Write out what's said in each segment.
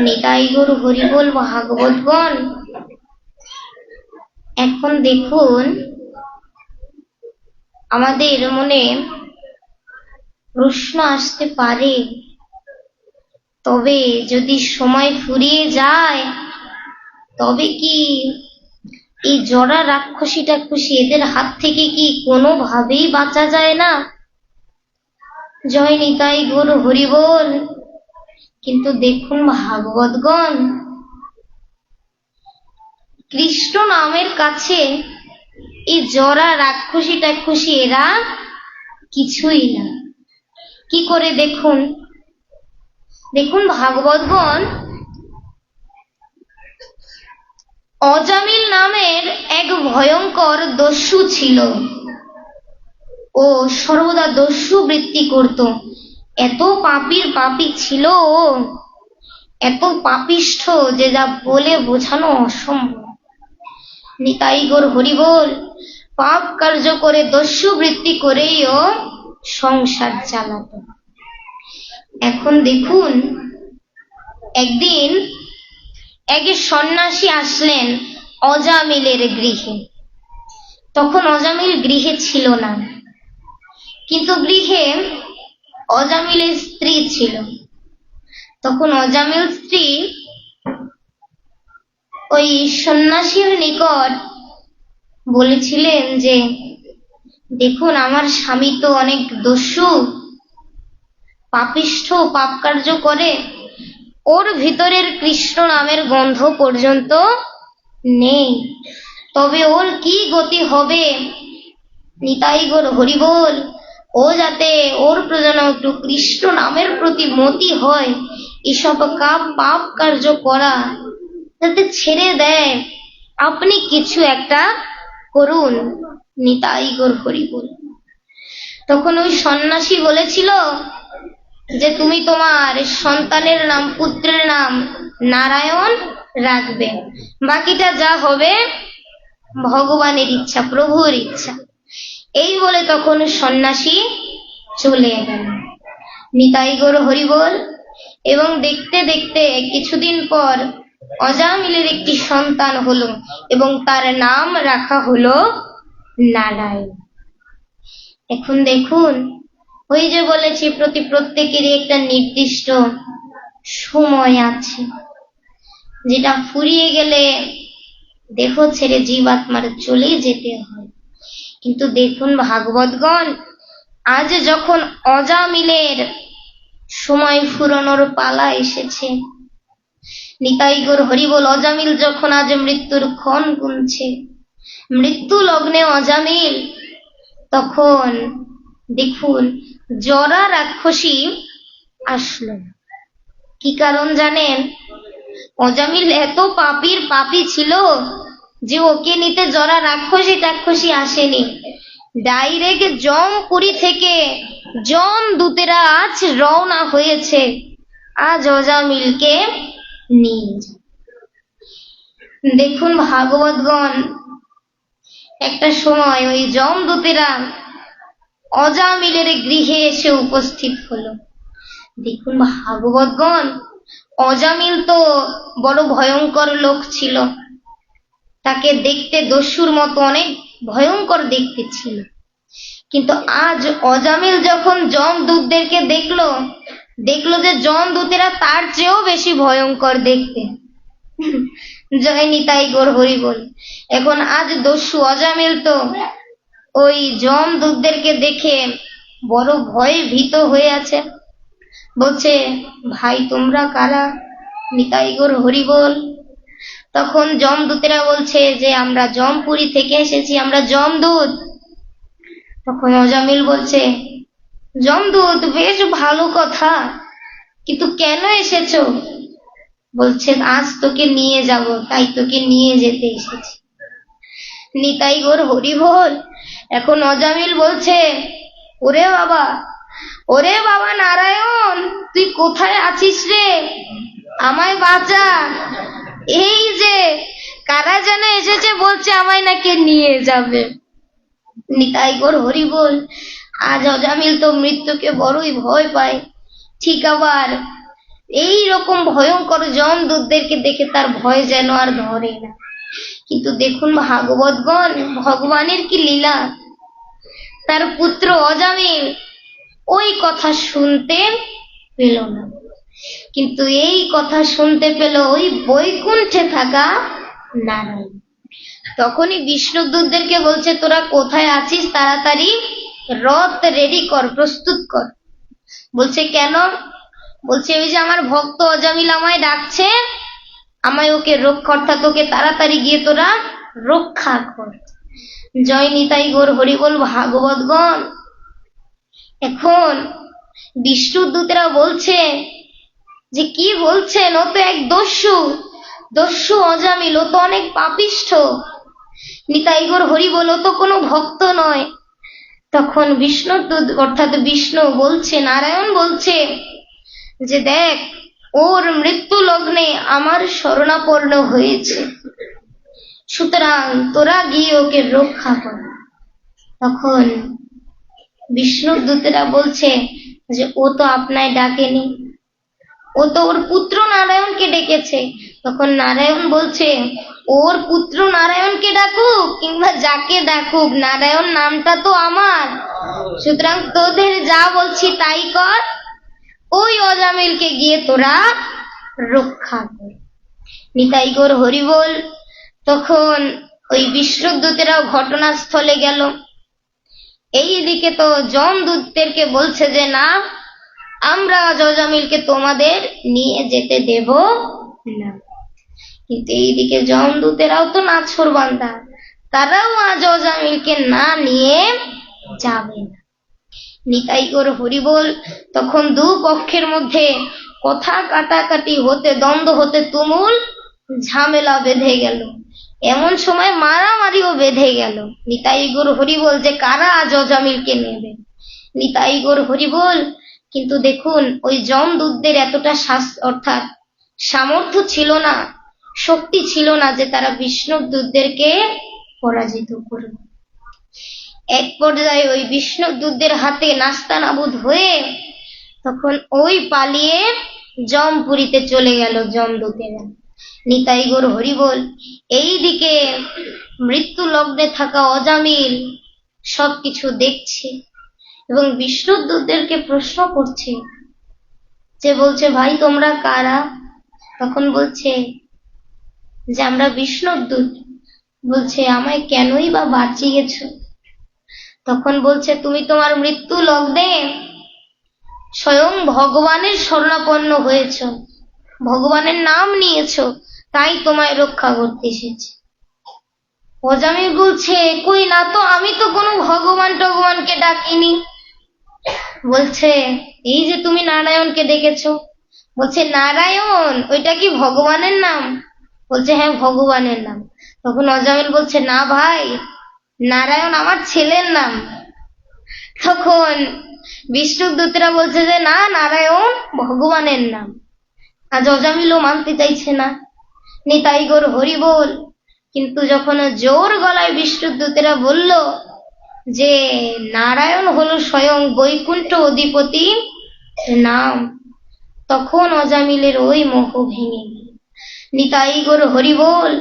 নিতাই গরু হরিবল ভাগবতগণ এখন দেখুন আমাদের মনে প্রশ্ন আসতে পারে। তবে যদি সময় ফুরিয়ে যায়, তবে কি এই জরা রাক্ষসী টাক্ষসী এদের হাত থেকে কি কোনোভাবেই বাঁচা যায় না? জয় নিতাই গরু হরিবল। কিন্তু দেখুন ভাগবতগণ, কৃষ্ণ নামের কাছে এই জরা রাক্ষসী টাক্ষসী এরা কিছুই না। কি করে দেখুন? দেখুন ভাগবতগণ, অজামিল নামের এক ভয়ঙ্কর দস্যু ছিল। ও সর্বদা দস্যু বৃত্তি করত। এত পাপির পাপি ছিল। ও এত পাপিষ্ঠ যে যা বলে বোঝানো অসম্ভব। নিতাই গোর হরিবোল, পাপ কার্য করে দস্যু বৃত্তি করেই ও সংসার চালাত। এখন দেখুন, একদিন এক সন্ন্যাসী আসলেন অজামিলের গৃহে। তখন অজামিল গৃহে ছিল না। কিন্তু গৃহে অজামিলের স্ত্রী ছিল। তখন অজামিল স্ত্রী ওই সন্ন্যাসীর নিকট বলেছিলেন যে, দেখুন, আমার স্বামী তো অনেক দস্যু, পাপিষ্ঠ পাপ কার্য করে। ওর ভিতরের কৃষ্ণ নামের গন্ধ পর্যন্ত নেই। তবে ওর কি গতি হবে? নিতাই গোর হরিবোল ও যাতে ওর প্রজন্ম একটু কৃষ্ণ নামের প্রতি মতি হয়, এসব কাপ পাপ কার্য করা যাতে ছেড়ে দেয়। আপনি কিছু একটা করুন, নিতাই গোর হরিবোল তখন ওই সন্ন্যাসী বলেছিল যে তুমি তোমার সন্তানের নাম, পুত্রের নাম নারায়ণ রাখবে। বাকিটা যা হবে ভগবানের ইচ্ছা, প্রভুর ইচ্ছা। এই বলে তখন সন্ন্যাসী চলে গেল। নিতাই গৌর হরিবল এবং দেখতে দেখতে কিছুদিন পর অজামিলের একটি সন্তান হলো এবং তার নাম রাখা হলো নারায়ণ। এখন দেখুন, ওই যে বলেছি প্রতি প্রত্যেকেরই একটা নির্দিষ্ট সময় আছে, যেটা ফুরিয়ে গেলে দেহ ছেড়ে জীবাত্মার চলে যেতে হয়। কিন্তু দেখুন ভাগবতগণ, আজ যখন অজামিলের সময় ফুরনোর পালা এসেছে নিতাই গোর হরিবল অজামিল যখন আজ মৃত্যুর ক্ষণ গুনছে, মৃত্যু লগ্নে অজামিল, তখন দেখুন জরা রাক্ষসী আসলো। কি কারণ জানেন? অজামিল এত পাপির পাপি ছিল যে ওকে নিতে জরা রাক্ষসী টাক্ষসী আসেনি। ডাইরেক্ট জমপুরি থেকে জম দূতেরা আজ রওনা হয়েছে। আজ অজামিলকে নিয়ে দেখুন ভাগবতগণ, একটা সময় ওই জমদূতেরা অজামিলের গৃহে এসে উপস্থিত হলো। দেখুন ভাগবতগণ অজামিল তো বড় ভয়ঙ্কর লোক ছিল। তাকে দেখতে দস্যুর মতো অনেক ভয়ঙ্কর দেখতে ছিল। কিন্তু আজ অজামিল যখন জমদূতদেরকে দেখল দেখল যে জমদূতেরা তার চেয়েও বেশি ভয়ঙ্কর দেখতে। জয় নিতাই গোর হরি বল এখন আজ দস্যু অজামিল তো ওই জম দূতদেরকে দেখে বড় ভয়ে ভীত হয়ে আছে। বলছে, ভাই, তোমরা কারা? নিতাই গোর হরি বল তখন জমদূতেরা বলছে যে, আমরা জমপুরি থেকে এসেছি, আমরা জমদূত তখন অজামিল বলছে জমদূত বেশ ভালো কথা, কিন্তু কেন এসেছ? বলছে, আজ তোকে নিয়ে যাব, তাই তোকে নিয়ে যেতে এসেছি। নিতাই গোর হরি বল এখন অজামিল বলছে, ওরে বাবা ওরে বাবা নারায়ণ, তুই কোথায় আছিস রে? আমায় বাঁচা। এই যে, কারা যেন এসেছে বলছে আমায় নাকি নিয়ে যাবে? নিতাই গোর হরি বল আজ অজামিল তো মৃত্যুকে বড়ই ভয় পায়। ঠিক আবার এই রকম ভয়ঙ্কর যমদূতদেরকে দেখে তার ভয় যেন আর ধরে না। কিন্তু দেখুন ভাগবতগণ, ভগবানের কি লীলা? তার পুত্র অজামিল ওই কথা শুনতে পেল না। কিন্তু এই কথা শুনতে পেল ওই বৈকুণ্ঠে থাকা নারায়ণ তখনই বিষ্ণুদূতদেরকে বলছে, তোরা কোথায় আছিস? তাড়াতাড়ি রথ রেডি কর, প্রস্তুত কর। বলছে, কেন? বলছে, ওই যে আমার ভক্ত অজামিল আমায় ডাকছে, আমায় ওকে রক্ষা, অর্থাৎ ওকে তাড়াতাড়ি গিয়ে তোরা রক্ষা কর। জয় নিতাই গোর হরিবল ভাগবতগণ এখন বিষ্ণুদূতেরা বলছে যে কি বলছেন? ও তো এক দস্যু। দস্যু অজামিল, ও তো অনেক পাপিষ্ঠ। নিতাইগর হরি বলো তো কোনো ভক্ত নয়। তখন বিষ্ণুর বিষ্ণু অর্থাৎ বিষ্ণু বলছে, নারায়ণ বলছে যে দেখ, ওর মৃত্যু লগ্নে আমার শরণাপন্ন হয়েছে। সুতরাং তোরা গিয়ে ওকে রক্ষা কর। তখন বিষ্ণুর দূতেরা বলছে যে ও তো আপনায় ডাকেনি। ও তো ওর পুত্র নারায়ণকে ডেকেছে। তখন নারায়ণ বলছে, ওর পুত্র নারায়ণকে ডাকুক কিংবা যাকে ডাকুক, নারায়ণ নামটা তো আমার। সুতরাং তোদের যা বলছি তাই কর। ওই অজামিলকে গিয়ে তোরা রক্ষা কর। নিতাই গোর হরি বল তখন ওই বিষ্ণুদূতেরাও ঘটনাস্থলে গেল। এইদিকে তো যমদূতদেরকে বলছে যে, না আমরা জজামিলকে তোমাদের নিয়ে যেতে দেব না। কিন্তু এইদিকে জমদূতেরাও তো নাছর বান্দা। তারাও আজ অজামিলকে না নিয়ে যাবে না। নিতাই গোর হরিবল তখন দু পক্ষের মধ্যে কথা কাটাকাটি হতে, দ্বন্দ্ব হতে তুমুল ঝামেলা বেঁধে গেল। এমন সময় মারামারিও বেঁধে গেল। নিতাই গোর হরিবল যে কারা আজ অজামিলকে নেবে? নিতাই গোর হরিবল কিন্তু দেখুন, ওই যমদূতদের এতটা অর্থাৎ সামর্থ্য ছিল না, শক্তি ছিল না যে তারা বিষ্ণু দূতদেরকে পরাজিত করবে এক পর্যায়ে ওই বিষ্ণু দূতদের হাতে নাস্তা নাবুদ হয়ে তখন ওই পালিয়ে জমপুরীতে চলে গেল যমদূতেরা। নিতাই গোর হরিবল, এইদিকে মৃত্যু লগ্নে থাকা অজামিল সবকিছু দেখছে। এবং বিষ্ণুদূতদেরকে প্রশ্ন করছে যে বলছে, ভাই, তোমরা কারা? তখন বলছে যে, আমরা বিষ্ণুর দূত বলছে, আমায় কেনই বা বাঁচিয়েছ? তখন বলছে, তুমি তোমার মৃত্যু লগ্নে স্বয়ং ভগবানের শরণাপন্ন হয়েছ। ভগবানের নাম নিয়েছ, তাই তোমায় রক্ষা করতে এসেছে। অজামিল বলছে, কই না তো, আমি তো কোনো ভগবান টগবানকে ডাকিনি। বলছে, এই যে তুমি নারায়ণকে দেখেছ? বলছে, নারায়ণ, ওইটা কি ভগবানের নাম? বলছে হ্যাঁ ভগবানের নাম। তখন অজামিল বলছে, না ভাই, নারায়ণ আমার ছেলের নাম। তখন বিষ্ণু দূতরা বলছে যে, না, নারায়ণ ভগবানের নাম। আজ অজামিলও মানতে চাইছে না। নিতাই গোর হরি বল। কিন্তু যখন জোর গলায় বিষ্ণুদূতেরা বলল যে নারায়ণ হলো স্বয়ং বৈকুণ্ঠ অধিপতি নাম তখন অজামিলের ওই মোহ ভেঙে নিতাই গোর হরি বল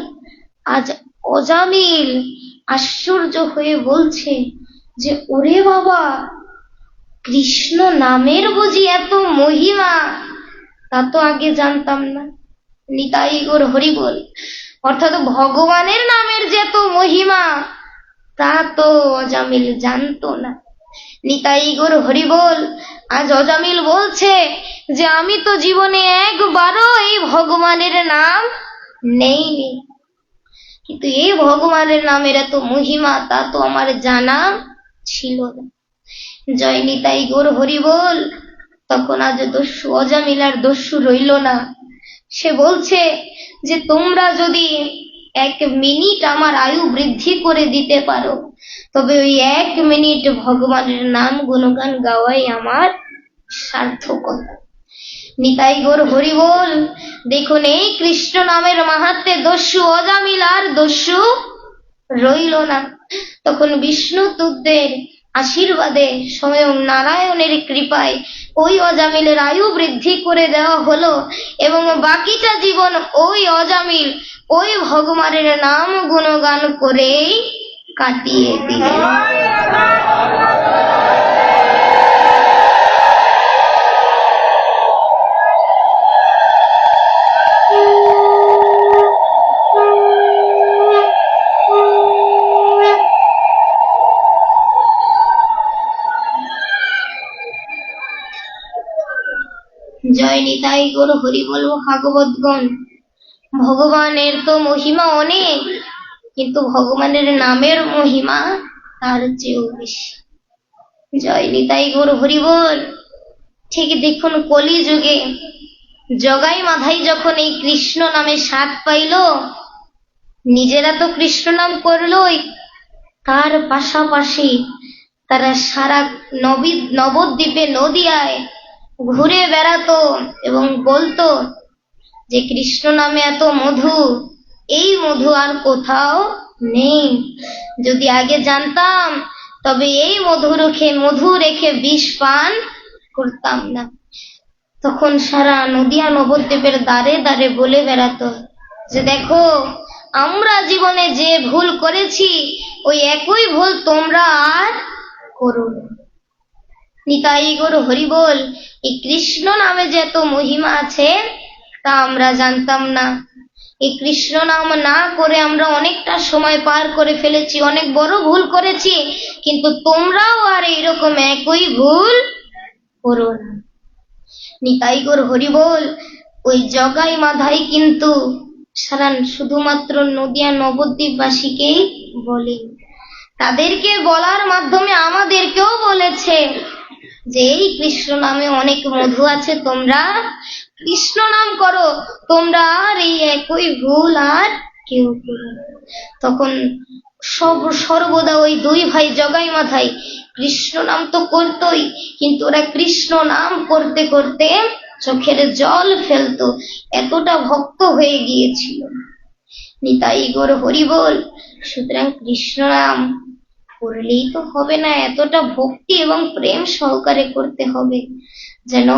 আজ অজামিল আশ্চর্য হয়ে বলছে যে, ওরে বাবা, কৃষ্ণ নামের বুঝি এত মহিমা, তা তো আগে জানতাম না। নিতাই গোর হরি বল অর্থাৎ ভগবানের নামের যে এত মহিমা তা তো অজামিল জানতো না। নিতাই গোর হরি বল আজ অজামিল বলছে যে, আমি তো জীবনে একবারও এই ভগবানের নাম নেইনি। কিন্তু এই ভগবানের নামের এত মহিমা, তা তো আমার জানা ছিল না। জয় নিতাই গোর হরি বল তখন আজ দস্যু, অজামিল আর দস্যু রইল না। সে বলছে যে, তোমরা যদি এক মিনিট আমার আয়ু বৃদ্ধি করে দিতে পারো। তবে ওই এক মিনিট ভগবানের নাম গুণগান গাওয়াই আমার সার্থকতা। নিতাই গোর হরি বল দেখুন এই কৃষ্ণ নামের মাহাত্মে দস্যু অজামিল আর দস্যু রইল না। তখন বিষ্ণু তুদ্দের আশীর্বাদে স্বয়ং নারায়ণের কৃপায় ওই অজামিলের আয়ু বৃদ্ধি করে দেওয়া হলো এবং বাকিটা জীবন ওই অজামিল, ওই ভগবানের নাম গুণগান করেই কাটিয়ে দিলেন। নিতাই গৌর হরি বলব, ভাগবতগণ, ভগবানের তো মহিমা অনেক, কিন্তু ভগবানের নামের মহিমা তার চেয়েও বেশি। জয় নিতাই গৌর হরি বল। ঠিক দেখুন কলি যুগে জগাই মাধাই যখন এই কৃষ্ণ নামে স্বাদ পাইল, নিজেরা তো কৃষ্ণ নাম করলই, তার পাশাপাশি তারা সারা নবী নবদ্বীপে নদিয়ায় ঘুরে বেড়াতো এবং বলতো যে কৃষ্ণ নামে এত মধু, এই মধু আর কোথাও নেই। যদি আগে জানতাম, তবে এই মধু রেখে মধু রেখে বিষ পান করতাম না। তখন সারা নদিয়া নবদ্বীপের দ্বারে দ্বারে বলে বেড়াতো যে, দেখো, আমরা জীবনে যে ভুল করেছি, ওই একই ভুল তোমরা আর করো না। নিতাই গরু হরি বল, এই কৃষ্ণ নামে যে এত মহিমা আছে, তা আমরা জানতাম না। এই কৃষ্ণ নাম না করে আমরা অনেকটা সময় পার করে ফেলেছি, অনেক বড় ভুল করেছি, কিন্তু তোমরাও আর এইরকম একই ভুল করো না। নিতাই গর হরি বল, ওই জগাই মাধাই কিন্তু সারা শুধুমাত্র নদিয়া নবদ্বীপবাসীকেই বলেন তাদেরকে বলার মাধ্যমে আমাদেরকেও বলেছে যে এই কৃষ্ণ নামে অনেক মধু আছে, তোমরা কৃষ্ণ নাম করো। তোমরা আর এই একই ভুল আর কেউ করো তখন সব সর্বদা ওই দুই ভাই জগাই মাথায়, কৃষ্ণ নাম তো করতোই, কিন্তু ওরা কৃষ্ণ নাম করতে করতে চোখের জল ফেলতো। এতটা ভক্ত হয়ে গিয়েছিল। নিতাই গোর হরি বল, সুতরাং কৃষ্ণ নাম করলেই তো হবে না। এতটা ভক্তি এবং প্রেম সহকারে করতে হবে। যেন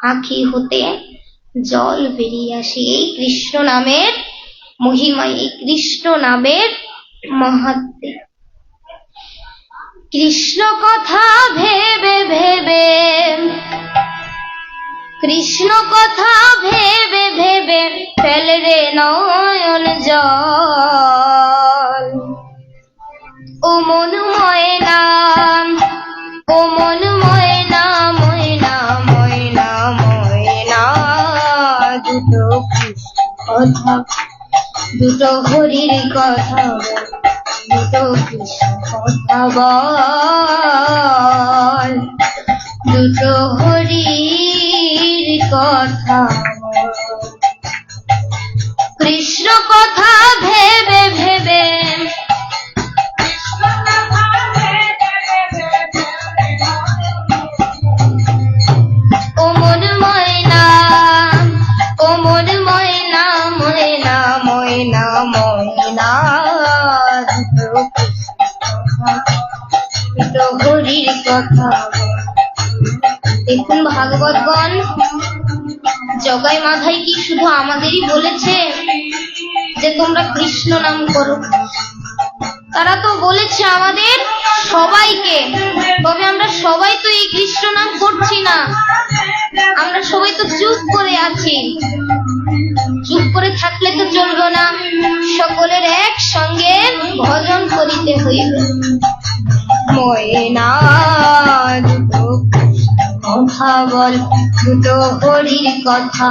আখি হতে জল বেরিয়ে আসে। এই কৃষ্ণ নামের মহিমা, এই কৃষ্ণ নামের মাহাত্মে কৃষ্ণ কথা ভেবে ভেবে, কৃষ্ণ কথা ভেবে ভেবে, ফেলে রে নয়ন জল। কথা দুটো হরির কথা দুটো কথা বল। দুটো হরির কথা দেখুন ভাগবতগণ, জগাই মাধাই কি শুধু আমাদেরই বলেছে যে তোমরা কৃষ্ণ নাম করো? তারা তো বলেছে আমাদের সবাইকে, তবে আমরা সবাই তো এই কৃষ্ণ নাম করছি না। আমরা সবাই তো চুপ করে আছি। চুপ করে থাকলে তো চলবে না। সকলের একসঙ্গে ভজন করিতে হইবে। ময়না কথা বল দুটো হরির কথা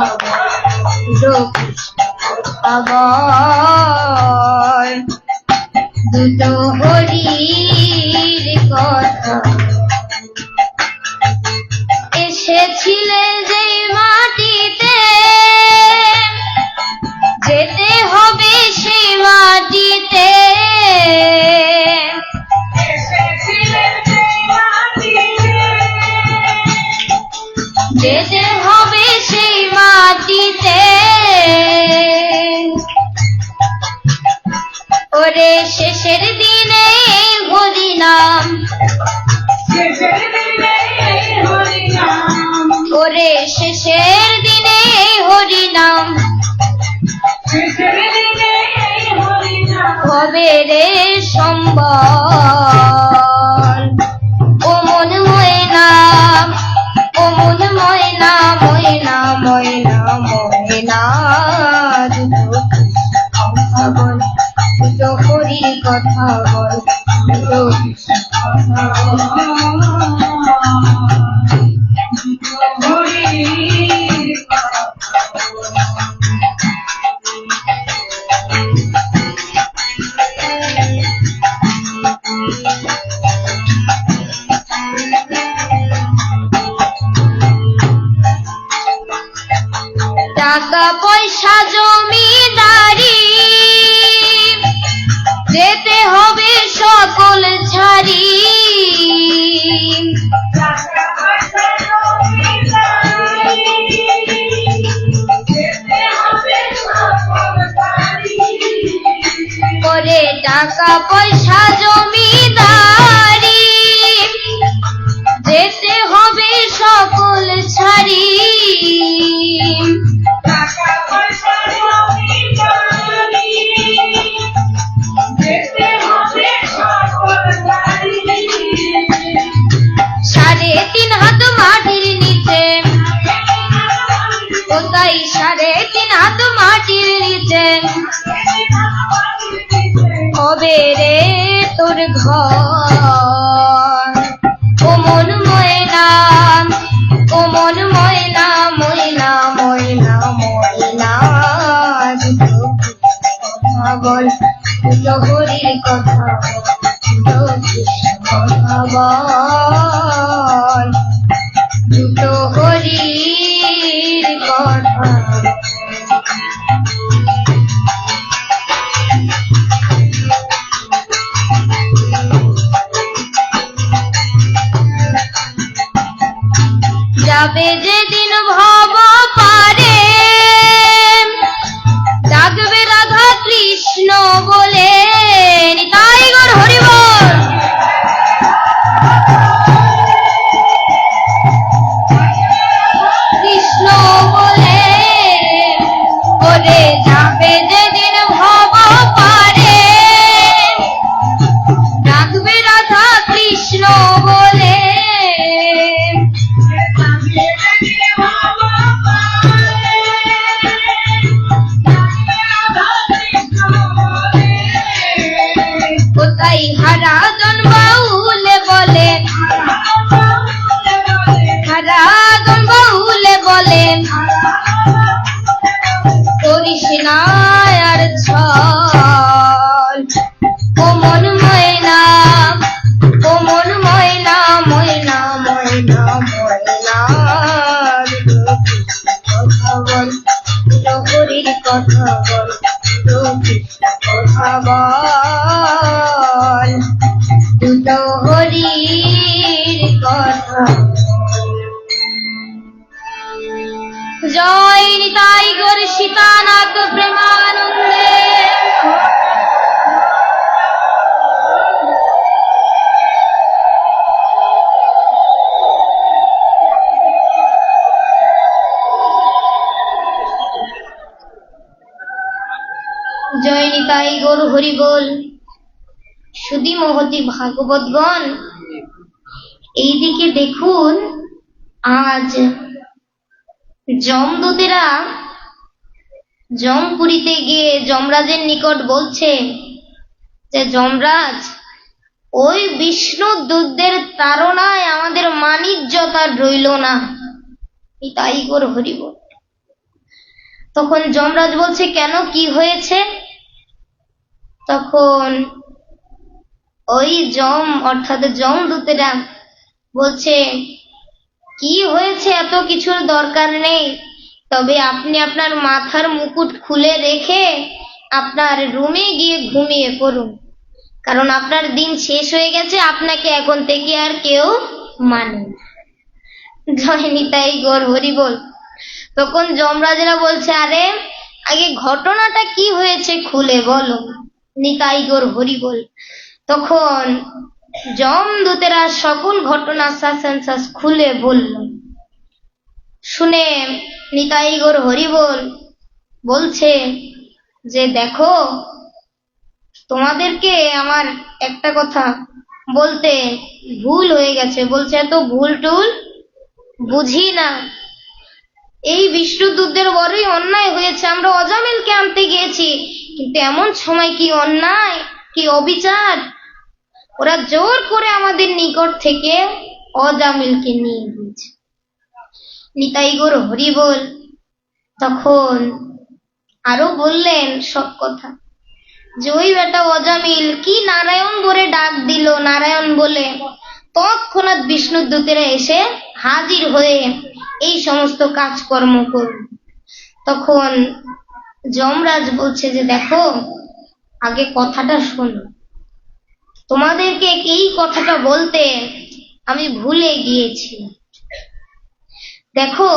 বল, দুটো কথা এসেছিলে যে মাটিতে, যেতে হবে সেই মাটিতে। মাটিতে। ওরে শেষের দিনে হরিনাম ওরে শেষের দিনে হরিনাম হবে রে সম্বল? ও মন ময়না ও মন ময়না ময়না ময়না দুটো কথা বল দুটো হরির কথা বল কথা বল up. কথা হরি বল সুদী মহতি ভাগবতগণ, এইদিকে দেখুন, আজ যমদূতেরা যমপুরীতে গিয়ে যমরাজের নিকট বলছে যে, যমরাজ, ওই বিষ্ণু দূতদের তাড়নায় আমাদের মানিজ্যতা রইল না। তাই গর হরিব তখন যমরাজ বলছে, কেন? কি হয়েছে? তখন ওই জম অর্থাৎ যমদূতেরা বলছে, কি হয়েছে? এত কিছুর দরকার নেই। তবে আপনি আপনার মাথার মুকুট খুলে রেখে আপনার রুমে গিয়ে ঘুমিয়ে পড়ুন। কারণ আপনার দিন শেষ হয়ে গেছে, আপনাকে এখন থেকে আর কেউ মানে না। জয় নিতাই গৌর হরি বল। তখন যমরাজরা বলছে, আরে, আগে ঘটনাটা কি হয়েছে খুলে বলো। নিতাই গৌর হরি বল তখন যমদূতেরা সকল ঘটনা সাসেন্সাস খুলে বলল, শুনে নিতাই হরি বল বলছে যে, দেখো, তোমাদেরকে আমার একটা কথা বলতে ভুল হয়ে গেছে। বলছে, এত ভুল টুল? বুঝি না। এই বিষ্ণুদূতদের বড়ই অন্যায় হয়েছে। আমরা অজামিলকে আনতে গিয়েছি। কিন্তু এমন সময় কি অন্যায়, কি অবিচার? ওরা জোর করে আমাদের নিকট থেকে অজামিলকে নিয়ে গিয়েছে। নিতাই গোর হরি বল। তখন আরও বললেন সব কথা। যে ওই বেটা অজামিল, কি নারায়ণ বলে ডাক দিল? নারায়ণ বলে, তৎক্ষণাৎ বিষ্ণুর দূতেরা এসে হাজির হয়ে এই সমস্ত কাজকর্ম করল। তখন যমরাজ বলছে যে, দেখো, আগে কথাটা শোনো। তোমাদেরকে এই কথাটা বলতে আমি ভুলে গিয়েছি। দেখো,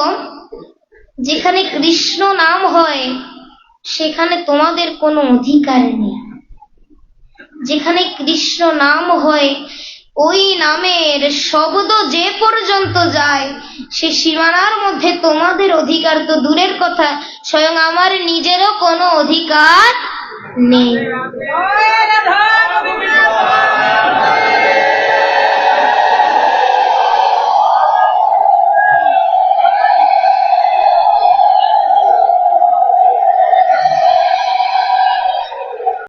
যেখানে কৃষ্ণ নাম হয়, সেখানে তোমাদের কোনো অধিকার নেই। যেখানে কৃষ্ণ নাম হয় ওই নামের শব্দ যে পর্যন্ত যায়, সে সীমানার মধ্যে তোমাদের অধিকার তো দূরের কথা, স্বয়ং আমার নিজেরও কোনো অধিকার নেই।